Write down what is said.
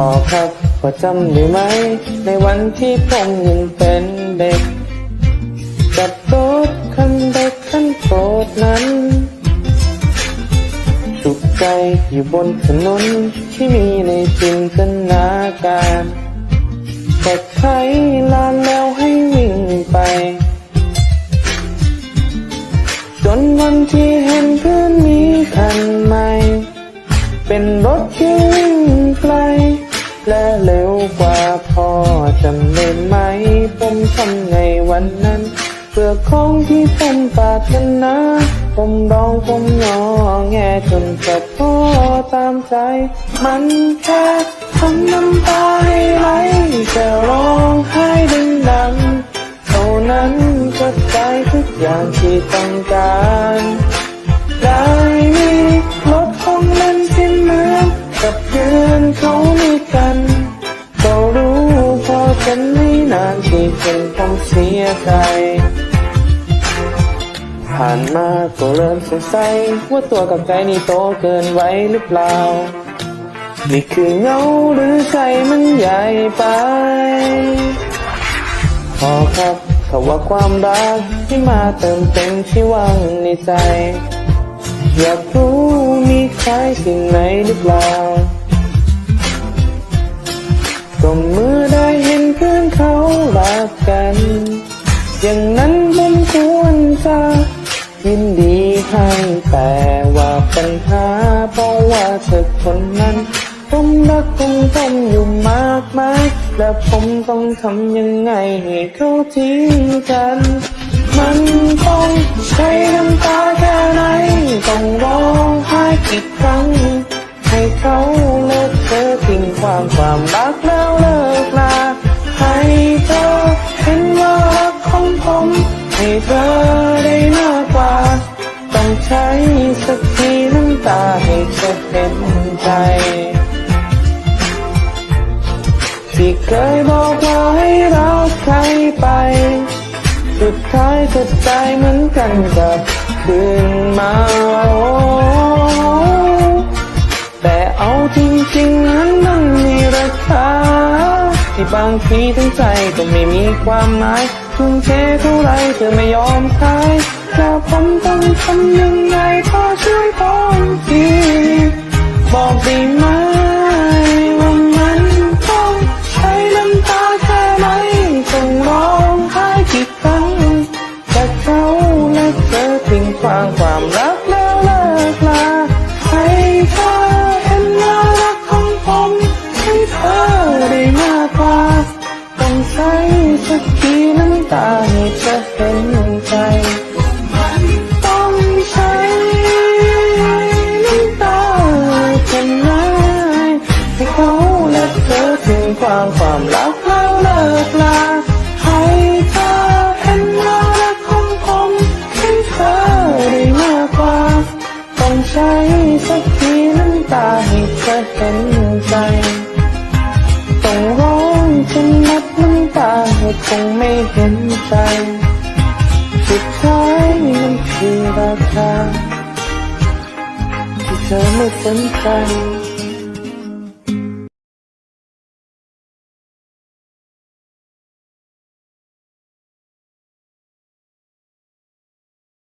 พอครับพอจำได้ไหม ในวันที่ผมยังเป็นเด็กกับรถคันเด็กคันโปรดนั้นสุขใจอยู่บนถนนที่มีในจินตนาการแต่ใครล กว่าพ่อจำได้ไหม ผมทำไงวันนั้น เพื่อของที่ผมปรารถนาผมร้องผมงอแงจนจะพอตามใจ มันแค่ทำน้ำตาให้ไหลจะร้องไห้ดังๆเท่านั้นก็ได้ทุกอย่างที่ต้องการ นานที่เป็นผมเสียใจ ผ่านมาก็เริ่มสงสัยว่าตัวกับใจนี่โตเกินไว้หรือเปล่า นี่คือเงาหรือใจมันใหญ่ไป พอครับเขาว่าความรักที่มาเติมเต็มที่ว่างในใจ อยากรู้มีใครสิ่งไหนหรือเปล่าก็เมื่อ อย่างนั้นผมควรจะยินดีให้แต่ว่าปัญหาเพราะว่าเธอคนนั้นผมรักของผมอยู่มากมายและผมต้องทำยังไงให้เขาทิ้งกัน มันต้องใช้น้ำตาแค่ไหนต้องร้องไห้กี่ครั้ง ให้เขาเลิกเธอทิ้งความความรัก เธอได้มากกว่า ต้องใช้สักทีน้ำตาให้เธอเห็นใจ ที่เคยบอกว่าให้รักใครไป สุดท้ายสุดใจเหมือนกันกับคืนมา ที่บางทีทั้งใจก็ไม่มีความหมายทุ่มเทเท่าไรเธอไม่ยอมขายแล้วผมต้องทำยังไงพอช่วยผมที ตาให้เธอเห็นใจต้องใช้น้ำตาเช่นไรให้เขาและเธอถึงความความรักแล้วเลิกลาให้เธอเห็นว่ารักของผมให้เธอได้มากกว่าต้องใช้สักทีน้ำตาให้เธอเห็นำตาให้คงไม่เห็นใจสุดท้ายมันคือราคาที่เธอไม่สนใจ